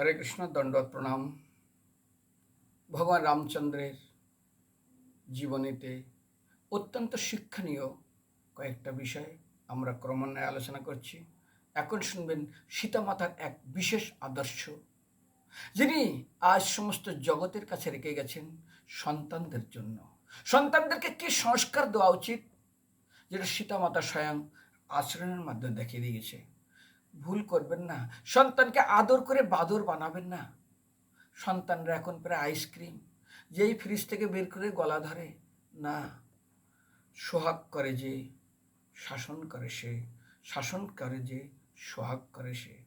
হরে কৃষ্ণ দণ্ডবত প্রণাম। ভগবান রামচন্দ্রের জীবনীতে অত্যন্ত শিক্ষণীয় কয়েকটা বিষয় আমরা ক্রমান্বয়ে আলোচনা করছি। এখন শুনবেন সীতামাতার এক বিশেষ আদর্শ, যিনি আজ সমস্ত জগতের কাছে রেখে গেছেন সন্তানদের জন্য। সন্তানদেরকে কি সংস্কার দেওয়া উচিত? যেটা সীতামাতা স্বয়ং আচরণের মাধ্যমে দেখিয়ে দিয়েছে। ভুল করবেন না। সন্তানকে আদর করে বাদর বানাবেন না। সন্তানরা এখন প্রায় আইসক্রিম, যেই ফ্রিজ থেকে বের করে গলা ধরে। না, সোহাগ করে যে, শাসন করে সে, শাসন করে যে, সোহাগ করে সে।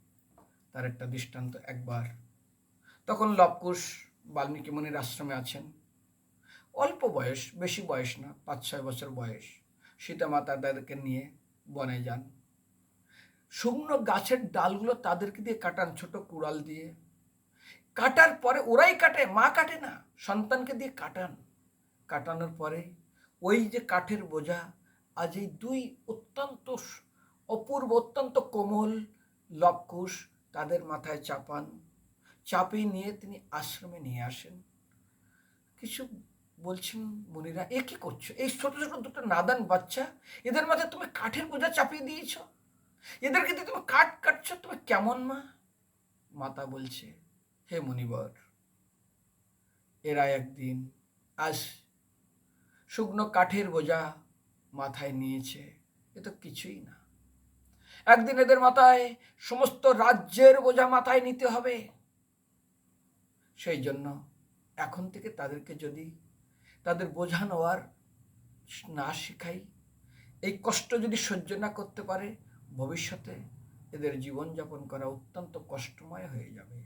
তার একটা দৃষ্টান্ত একবার। তখন লবকুশ বাল্মীকি মুনির আশ্রমে আছেন। অল্প বয়স, বেশি বয়স না পাঁচ ছয় বছর বয়স। সীতা মাতা তাদেরকে নিয়ে বনে যান। শুকনো গাছের ডালগুলো তাদেরকে দিয়ে কাটান ছোট কুড়াল দিয়ে। কাটার পরে ওরাই কাটে, মা কাটে না, সন্তানকে দিয়ে কাটান। কাটানোর পরে ওই যে কাঠের বোঝা, আজ এই দুই অত্যন্ত অপূর্ব, অত্যন্ত কোমল লবকুশ তাদের মাথায় চাপান। চাপিয়ে নিয়ে তিনি আশ্রমে নিয়ে আসেন। কিছু বলছেন মুনিরা, এ কি করছ? এই ছোট ছোট দুটো নাদান বাচ্চা, এদের মাথায় তুমি কাঠের বোঝা চাপিয়ে দিয়েছ? এদেরকে দিয়ে তুমি কাঠ কাটছো তুমি কেমন মা? মাতা বলছে, হে মুনিবর, এরা একদিন আজ শুকনো কাঠের বোঝা মাথায় নিয়েছে, এ তো কিছুই না। একদিন এদের মাথায় সমস্ত রাজ্যের বোঝা মাথায় নিতে হবে। সেই জন্য এখন থেকে তাদেরকে যদি তাদের বোঝা নেওয়ার না শেখাই, এই কষ্ট যদি সহ্য না করতে পারে ভবিষ্যতে এদের জীবনযাপন করা অত্যন্ত কষ্টময় হয়ে যাবে।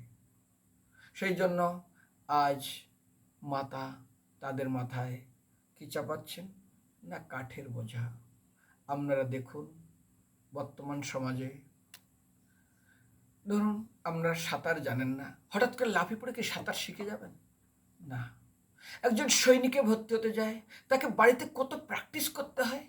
সেই জন্য আজ মাতা তাদের মাথায় কি চাপাচ্ছেন? না কাঠের বোঝা। আপনারা দেখুন বর্তমান সমাজে। ধরুন আপনারা সাঁতার জানেন না, হঠাৎ করে লাফিয়ে পড়ে কি সাঁতার শিখে যাবেন? না। একজন সৈনিকে ভর্তি হতে যায়, তাকে বাড়িতে কত প্র্যাকটিস করতে হয়?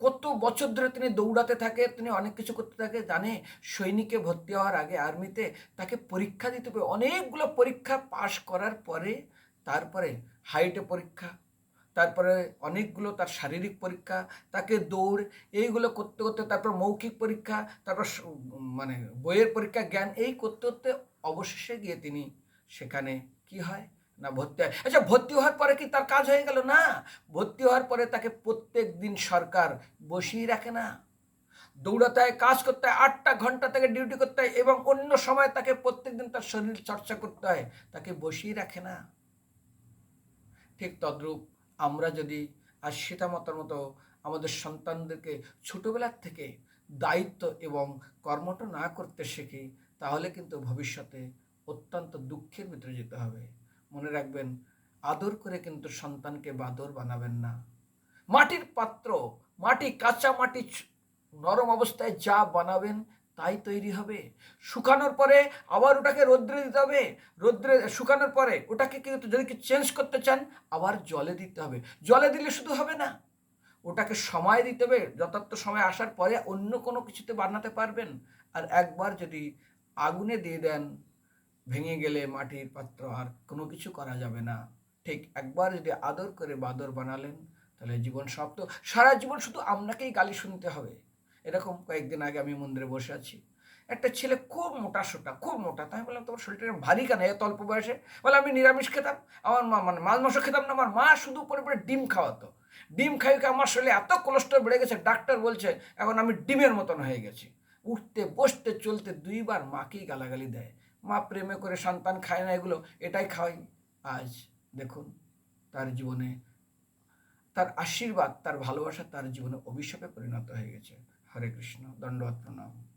কত বছর ধরে তিনি দৌড়াতে থাকে, তিনি অনেক কিছু করতে থাকে, জানে সৈনিকে ভর্তি হওয়ার আগে আর্মিতে তাকে পরীক্ষা দিতে হবে। অনেকগুলো পরীক্ষা পাশ করার পরে, তারপরে হাইটে পরীক্ষা, তারপরে অনেকগুলো তার শারীরিক পরীক্ষা, তাকে দৌড়, এইগুলো করতে করতে তারপর মৌখিক পরীক্ষা, তারপর মানে বইয়ের পরীক্ষা, জ্ঞান, এই করতে করতে অবশেষে গিয়ে তিনি সেখানে কি হয়? না, ভর্তি হয়। আচ্ছা ভর্তি হওয়ার পরে কি তার কাজ হয়ে গেল? না। ভর্তি হওয়ার পরে তাকে প্রত্যেক দিন সরকার বসিয়ে রাখে না। দৌড়াতে হয় কাজ করতে হয়, আটটা ঘণ্টা তাকে ডিউটি করতে হয় এবং অন্য সময় তাকে প্রত্যেক দিন তার শরীর চর্চা করতে হয়, তাকে বসিয়ে রাখে না। ঠিক তদ্রূপ আমরা যদি আর সীতামাতার মতো আমাদের সন্তানদেরকে ছোটবেলার থেকে দায়িত্ব এবং কর্মটা না করতে শিখি, তাহলে কিন্তু ভবিষ্যতে অত্যন্ত দুঃখের ভিতরে যেতে হবে। মনে রাখবেন, আদর করে কিন্তু সন্তানকে বাদর বানাবেন না। মাটির পাত্র, মাটি কাঁচা, মাটি নরম অবস্থায় যা বানাবেন তাই তৈরি হবে। শুকানোর পরে আবার ওটাকে রোদ্রে দিতে হবে। রোদ্রে, শুকানোর পরে ওটাকে কিন্তু যদি কি চেঞ্জ করতে চান, আবার জলে দিতে হবে। জলে দিলে শুধু হবে না, ওটাকে সময় দিতে হবে। যথার্থ সময় আসার পরে অন্য কোনো কিছুতে বানাতে পারবেন। আর একবার যদি আগুনে দিয়ে দেন ভেঙে গেলে মাটির পাত্র আর কোনো কিছু করা যাবে না। ঠিক একবার যদি আদর করে বাদর বানালেন, তাহলে জীবন সমাপ্ত সারা জীবন শুধু আপনাকেই গালি শুনতে হবে। এরকম কয়েকদিন আগে আমি মন্দিরে বসে আছি। একটা ছেলে খুব মোটা সোটা, খুব মোটা। তাই বললাম, তোমার শরীরটা ভারী কেন? এত অল্প বয়সে? বলে, আমি নিরামিষ খেতাম। আমার মা মানে মাছ মাংস খেতাম না। আমার মা শুধু পরে পরে ডিম খাওয়াতো। ডিম খাইকে আমার শরীরে এত কোলেস্ট্রল বেড়ে গেছে, ডাক্তার বলছে, এখন আমি ডিমের মতন হয়ে গেছি। উঠতে, বসতে, চলতে দুইবার মাকেই গালাগালি দেয়। মা প্রেমে করে সন্তান খায় না এগুলো, এটাই খাওয়াই। আজ দেখুন, তার জীবনে তার আশীর্বাদ, তার ভালোবাসা তার জীবনে অভিশাপে পরিণত হয়ে গেছে। হরে কৃষ্ণ দণ্ডবত প্রণাম।